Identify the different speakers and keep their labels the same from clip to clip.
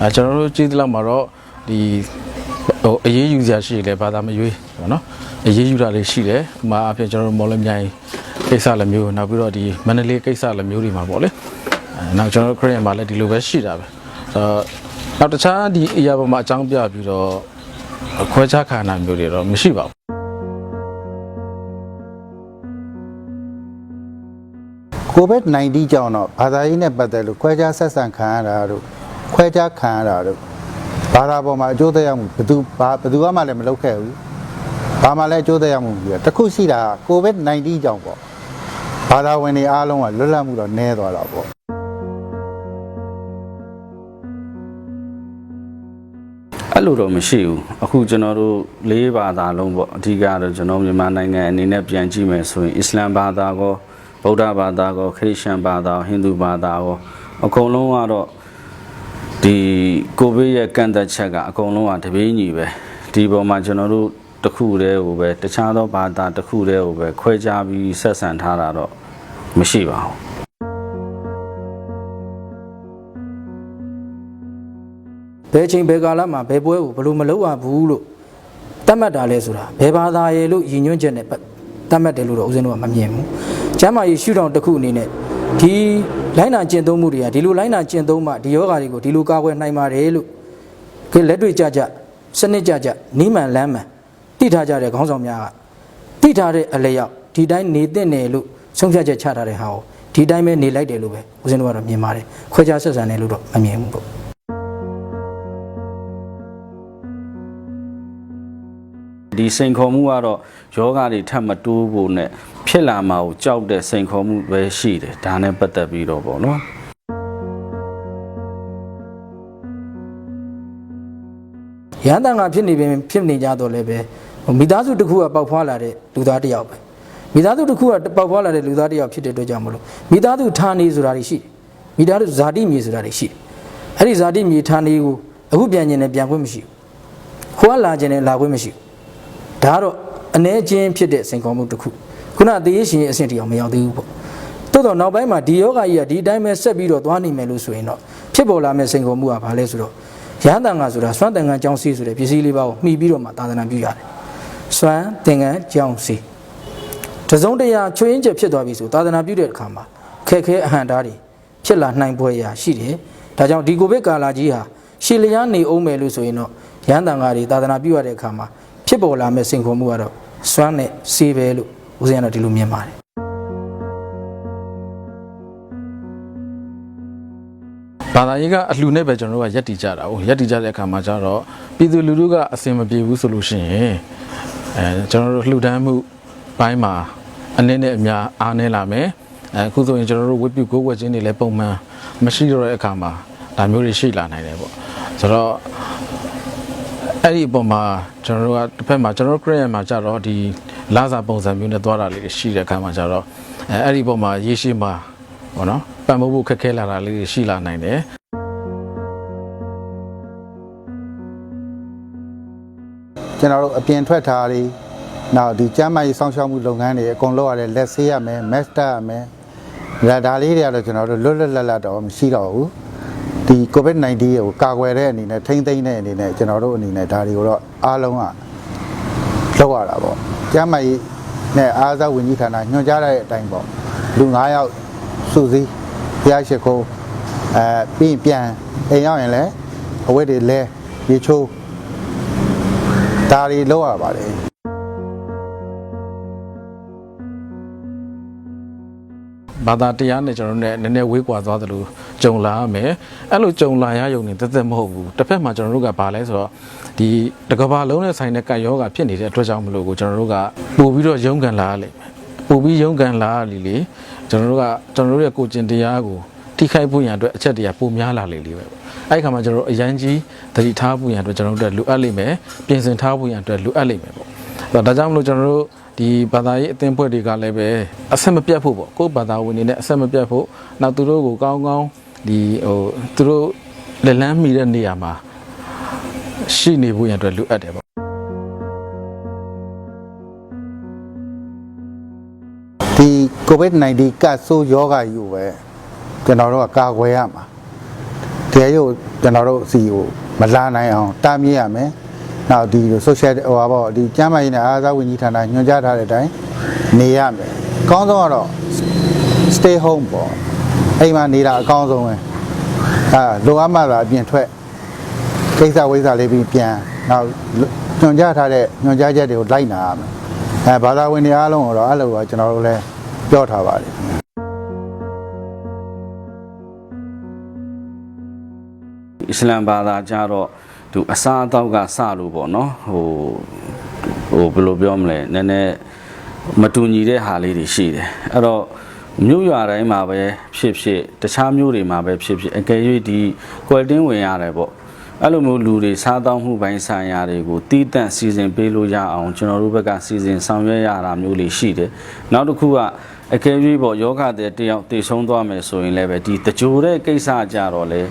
Speaker 1: အဲကျွန်တော်တို့ကြည့်သလောက်မှာတော့ဒီဟိုအရေးယူစရာရှိတယ်ဘာသာမရွေးပေါ့နော်အရေးယူတာတွေရှိတယ်ဥပမာအဖြစ်ကျွန်တော်တို့မော်လမြိုင်ကိစ္စလည်းမျိုးနောက်ပြီးတော့ဒီမန္တလေးကိစ္စလည်းမျိုးတွေမှာပေါ့လေအဲနောက်ကျွန်တော်တို့ခရီးမှာလည်းဒီလိုပဲရှိတာပဲဆိုတော့နောက်တခြားဒီအရာပေါ်မှာအကြောင်းပြပြီးတော့ခွဲခြားခန္ဓာမျိုးတွေတော့မရှိပါဘူး
Speaker 2: ကိုဗစ် -19 ကြောင့်တော့ဘာသာရေးနဲ့ပတ်သက်လို့ခွဲခြားဆက်ဆံခံရတာတို့ ခွဲခြားခံရတာတို့ဘာသာပေါ်မှာအကျိုးသက်ရောက်မှုဘယ်သူဘာဘယ်သူမှလည်းမလုပ်ခဲ့ဘူးဘာမှလည်းအကျိုးသက်ရောက်မှုပြီးတော့တစ်ခုရှိတာကကိုဗစ် -19 ကြောင့်ပေါ့ဘာသာဝင်တွေအားလုံးကလွတ်လပ်မှုတော့နည်းသွားတာပေါ့
Speaker 3: အဲ့လိုတော့မရှိဘူးအခုကျွန်တော်တို့လေးဘာသာလုံးပေါ့အဓိကတော့ကျွန်တော်မြန်မာနိုင်ငံအနေနဲ့ပြန်ကြည့်မယ်ဆိုရင်အစ္စလာမ်ဘာသာကောဗုဒ္ဓဘာသာကောခရစ်ယာန်ဘာသာဟိန္ဒူဘာသာကောအကုန်လုံးကတော့ ဒီကိုဗစ်ရဲ့ကန့်သက်ချက်ကအကုန်လုံးကတပြေးညီပဲဒီပေါ်မှာကျွန်တော်တို့တစ်ခုတည်းကိုပဲတခြားသောဘာသာတစ်ခုတည်းကိုပဲခွဲခြားပြီးဆက်ဆံထားတာတော့မရှိပါဘူး
Speaker 4: ဘယ်ချိန်ဘယ်ကာလမှာဘယ်ပွဲကိုဘယ်လိုမလုပ်ရဘူးလို့တတ်မှတ်တာလဲဆိုတာဘယ်ဘာသာရဲ့လို့ရည်ညွှန်းချက်နဲ့ပတ်တတ်မှတ်တယ်လို့တော့ဦးဇင်းတို့ကမမြင်ဘူး။ကျမ်းမာရေးရှုထောင့်တစ်ခုအနေနဲ့ ဒီလိုင်းနာကျင့်သုံးမှုတွေကဒီလိုလိုင်းနာကျင့်သုံးမှဒီယောဂါတွေကိုဒီလိုကာကွယ်နိုင်ပါတယ်လို့ကဲလက်တွေ့ကြကြစနစ်ကြကြနိမန်လမ်းမှန်တိထားကြတဲ့ခေါင်းဆောင်များကတိထားတဲ့အလျောက်ဒီတိုင်းနေတဲ့နယ်လို့ဆုံးဖြတ်ချက်ချထားတဲ့ဟာကိုဒီတိုင်းပဲနေလိုက်တယ်လို့ပဲဦးဇင်းတို့ကတော့မြင်ပါတယ်ခွဲခြားဆက်ဆံတယ်လို့တော့မမြင်ဘူးပေါ့
Speaker 3: ဒီစိန်ခေါ်မှုကတော့ယောဂတွေထပ်မတိုးဖို့နဲ့ဖြစ်လာမှာကိုကြောက်တဲ့စိန်ခေါ်မှုပဲရှိတယ်ဒါနဲ့ပတ်သက်ပြီးတော့ပေါ့နော်
Speaker 4: ရဟန်းတန်ခါဖြစ်နေပင်ဖြစ်နေကြတော့လည်းပဲဟိုမိသားစုတစ်ခုကပေါက်ဖွာလာတဲ့လူသားတစ်ယောက်ပဲမိသားစုတစ်ခုကပေါက်ဖွာလာတဲ့လူသားတစ်ယောက်ဖြစ်တဲ့အတွက်ကြောင့်မလို့မိသားစုဌာနေဆိုတာတွေရှိတယ်မိသားစုဇာတိမြေဆိုတာတွေရှိတယ်အဲ့ဒီဇာတိမြေဌာနေကိုအခုပြန်ကျင်တယ်ပြန်ခွင့်မရှိဘူးဟိုကလာကျင်တယ်လာခွင့်မရှိဘူး ဒါကတော့အ ਨੇ ချင်းဖြစ်တဲ့စိန်ခေါ်မှုတစ်ခုခုနသေရရှင်ရဲ့အဆင့်တရားမရောက်သေးဘူးပေါ့တိုးတော့နောက်ပိုင်းမှာဒီယောဂကြီးကဒီအတိုင်းပဲဆက်ပြီးတော့သွားနေမယ်လို့ဆိုရင်တော့ဖြစ်ပေါ်လာမယ့်စိန်ခေါ်မှုကဘာလဲဆိုတော့ရဟန်းတန်ခါဆိုတာစွမ်းတန်ခါကြောင်းစီးဆိုတဲ့ပစ္စည်းလေးပါးကိုမှီပြီးတော့မှသာသနာပြုရတယ်စွမ်းသင်္ကန်းကြောင်းစီတစုံတရာချွေးရင်ချက်ဖြစ်သွားပြီဆိုသာသနာပြုတဲ့အခါမှာခက်ခဲအဟံတားတွေဖြစ်လာနိုင်ပွဲရာရှိတယ်ဒါကြောင့်ဒီကိုဗစ်ကာလကြီးဟာရှည်လျားနေအောင်မယ်လို့ဆိုရင်တော့ရဟန်းတန်ခါတွေသာသနာပြုရတဲ့အခါမှာ ဖြစ်ပေါ်လာမယ့်စိန်ခေါ်မှုကတော့စွမ်းနဲ့စေးပဲလို့ဦးဇင်းကတော့ဒီလိုမြင်ပါတယ်
Speaker 1: ဘာသာရေးကအလှူနဲ့ပဲကျွန်တော်တို့ကရက်တည်ကြတာ哦ရက်တည်ကြတဲ့အခါမှာကျတော့ပြည်သူလူထုကအစင်မပြေဘူးဆိုလို့ရှိရင်အဲကျွန်တော်တို့လှူဒန်းမှုဘိုင်းမှာအနည်းနဲ့အများအားနည်းလာမယ်အဲအခုဆိုရင်ကျွန်တော်တို့ဝတ်ပြုကိုးဝတ်ခြင်းတွေလည်းပုံမှန်မရှိတော့တဲ့အခါမှာဒါမျိုးတွေရှိလာနိုင်တယ်ပေါ့ဆိုတော့ အဲ့ဒီအပေါ်မှာကျွန်တော်တို့ကတစ်ဖက်မှာကျွန်တော်တို့ credit မှာကျတော့ဒီလာစာပုံစံမျိုးနဲ့သွားတာလေးတွေရှိတဲ့အခါမှာကျတော့အဲအဲ့ဒီအပေါ်မှာရေးရှိမှာပေါ့နော်ပံ့ပိုးဖို့ခက်ခဲလာတာလေးတွေရှိလာနိုင်တယ်
Speaker 2: ကျွန်တော်တို့အပြင်ထွက်တာတွေနောက်ဒီကျမ်းမာရေးစောင့်ရှောက်မှုလုပ်ငန်းတွေအကုန်လုပ်ရတယ်လက်ဆေးရမယ်မက်စတာရမယ်ဒါဒါလေးတွေကတော့ကျွန်တော်တို့လွတ်လွတ်လပ်လပ်တော့မရှိတော့ဘူး ဒီ COVID-19 ကိုကာကွယ်တဲ့အနေနဲ့ထိမ့်သိမ့်တဲ့အနေနဲ့ကျွန်တော်တို့အနေနဲ့ဒါတွေကိုတော့အားလုံးကလုပ်ရတာပေါ့ကျမ်းမာရေးနဲ့အားစားဝင်ကြီးဌာနညွှန်ကြားတဲ့အတိုင်းပေါ့လူ9ယောက်စုစည်းဖျားရှိခိုးအဲပြီးရင်ပြန်အိမ်ရောက်ရင်လည်းအဝတ်တွေလဲရေချိုးဒါတွေလောက်ရပါတယ်
Speaker 1: ဘာသာတရားနဲ့ကျွန်တော်တို့ ਨੇ နည်းနည်းဝေးကွာသွားသလိုကြုံလာရမယ်အဲ့လိုကြုံလာရယုံနေတက်တက်မဟုတ်ဘူးတစ်ဖက်မှာကျွန်တော်တို့ကဘာလဲဆိုတော့ဒီတကဘာလုံးနဲ့ဆိုင်တဲ့ကတ်ယောဂဖြစ်နေတဲ့အတွက်ကြောင့်မလို့ကိုကျွန်တော်တို့ကပို့ပြီးတော့ရုန်းကန်လာရလိမ့်မယ်ပို့ပြီးရုန်းကန်လာရလိလေကျွန်တော်တို့ကကျွန်တော်တို့ရဲ့ကိုယ်ကျင်တရားကိုထိခိုက်ဖို့ရန်အတွက်အချက်တရားပိုများလာလေလေပဲအဲ့ဒီခါမှာကျွန်တော်တို့အရန်ကြီးတတိထားဖို့ရန်အတွက်ကျွန်တော်တို့လိုအပ်လိမ့်မယ်ပြင်ဆင်ထားဖို့ရန်အတွက်လိုအပ်လိမ့်မယ်ပေါ့အဲ့ တော့ဒါကြောင့်မလို့ကျွန်တော်တို့ဒီဘာသာရေးအသင်းဖွဲ့တွေကလည်းပဲအဆက်မပြတ်ဖို့ပေါ့ကိုယ်ဘာသာဝင်တွေနဲ့အဆက်မပြတ်ဖို့နောက်သူတို့ကိုကောင်းကောင်းဒီဟိုသူတို့လက်လန်းမိတဲ့နေရာမှာရှိနေဖို့ရန်အတွက်လိုအပ်တယ်ပေါ့
Speaker 2: ဒီ COVID-19 ကတ်ဆိုးယောဂါယူပဲကျွန်တော်တို့ကကာကွယ်ရမှာဒတရားရုပ်ကျွန်တော်တို့စီကိုမလာနိုင်အောင်တားမြစ်ရမယ် နောက်ဒီ social ဟိုပါပေါ့ဒီကျမ်းမာရေးနဲ့အားကစားဝန်ကြီးဌာနညွှန်ကြားထားတဲ့အတိုင်းနေရမယ်အကောင်းဆုံးကတော့ stay home ပေါ့အိမ်မှာနေတာအကောင်းဆုံးပဲအာလိုအပ်မှသာအပြင်ထွက်ကိစ္စဝိစ္စလေးပြီးပြန်နောက်ညွှန်ကြားထားတဲ့ညွှန်ကြားချက်တွေကိုလိုက်နာရမယ်အဲဘာသာဝင်တွေအားလုံးကိုတော့အဲ့လိုတော့ကျွန်တော်တို့လည်းပြောထားပါတယ်
Speaker 3: အစ္စလမ်ဘာသာကြတော့ သူအစားအသောက်ကစလို့ပေါ့နော်ဟိုဟိုဘယ်လိုပြောမလဲနည်းနည်းမတူညီတဲ့ဟာလေးတွေရှိတယ်အဲ့တော့မြို့ရွာတိုင်းမှာပဲဖြစ်ဖြစ်တခြားမြို့တွေမှာပဲဖြစ်ဖြစ်အကယ်၍ဒီကွယ်တင်းဝင်ရတယ်ပေါ့အဲ့လိုမျိုးလူတွေစားတောင်းမှုပိုင်းဆိုင်ရာတွေကိုတီးတန့်စီစဉ်ပေးလို့ရအောင်ကျွန်တော်တို့ဘက်ကစီစဉ်ဆောင်ရွက်ရတာမျိုးလေးရှိတယ်နောက်တစ်ခုကအကယ်၍ပေါ့ယောဂတဲ့တယောက်တည်ဆုံးသွားမယ်ဆိုရင်လည်းပဲဒီတကြိုတဲ့ကိစ္စကြတော့လေ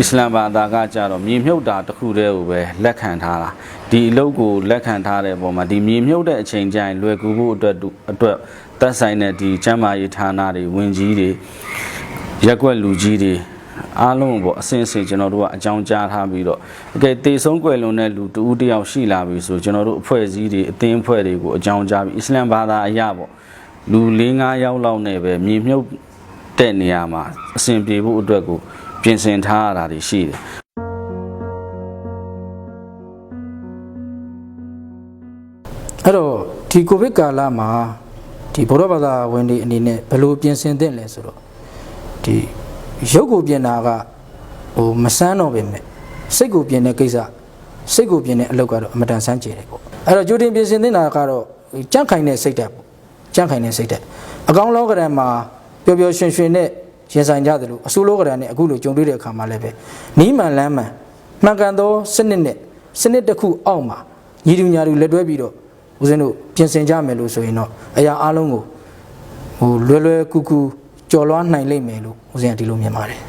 Speaker 3: အစ္စလမ်ဘာသာကကြတော့မြေမြုပ်တာတစ်ခုတည်းကိုပဲလက်ခံထားတာဒီအလုပ်ကိုလက်ခံထားတဲ့ပုံမှာဒီမြေမြုပ်တဲ့အချိန်ကျရင်လွယ်ကူဖို့အတွက်အတွက်သက်ဆိုင်တဲ့ဒီကျမ်းမာရေးဌာနတွေဝင်ကြီးတွေရက်ွက်လူကြီးတွေအားလုံးပေါ့အစင်စင်ကျွန်တော်တို့ကအကြောင်းကြားထားပြီးတော့အကယ်တေဆုံးကွယ်လွန်တဲ့လူတဦးတစ်ယောက်ရှိလာပြီဆိုကျွန်တော်တို့အဖွဲ့အစည်းတွေအသင်းအဖွဲ့တွေကိုအကြောင်းကြားပြီးအစ္စလမ်ဘာသာအရာပေါ့လူ၄၅ယောက်လောက်နဲ့ပဲမြေမြုပ်တဲ့နေရာမှာအစဉ်ပြေဖို့အတွက်ကို ပြင်ဆင်ထားရတာတွေရှိတယ်
Speaker 4: အဲ့တော့ဒီကိုဗစ်ကာလမှာဒီဗုဒ္ဓဘာသာဝင်တွေအနေနဲ့ဘယ်လိုပြင်ဆင်သင့်လဲဆိုတော့ဒီရုပ်ကိုပြင်တာကဟိုမဆန်းတော့ပဲမဲ့စိတ်ကိုပြင်တဲ့ကိစ္စစိတ်ကိုပြင်တဲ့အလုပ်ကတော့အမတန်ဆန်းကျင်တယ်ပေါ့အဲ့တော့ကြိုတင်ပြင်ဆင်သင့်တာကတော့ကြန့်ခိုင်တဲ့စိတ်ဓာတ်ပေါ့ကြန့်ခိုင်တဲ့စိတ်ဓာတ်အကောင်းလောကရန်မှာပျော်ပျော်ရွှင်ရွှင်နဲ့ ရင်ဆိုင်ကြတယ်လို့အဆိုးလောကရန်နဲ့အခုလိုကြုံတွေ့တဲ့အခါမှာလည်းပဲနီးမှန်လမ်းမှန်မှန်ကန်သောစနစ်နဲ့စနစ်တစ်ခုအောက်မှာညီတူညာတူလက်တွဲပြီးတော့ဦးဇင်းတို့ပြင်ဆင်ကြမယ်လို့ဆိုရင်တော့အရာအလုံးကိုဟိုလွယ်လွယ်ကူကူကြော်လွှားနိုင်လိမ့်မယ်လို့ဦးဇင်းကဒီလိုမြင်ပါတယ်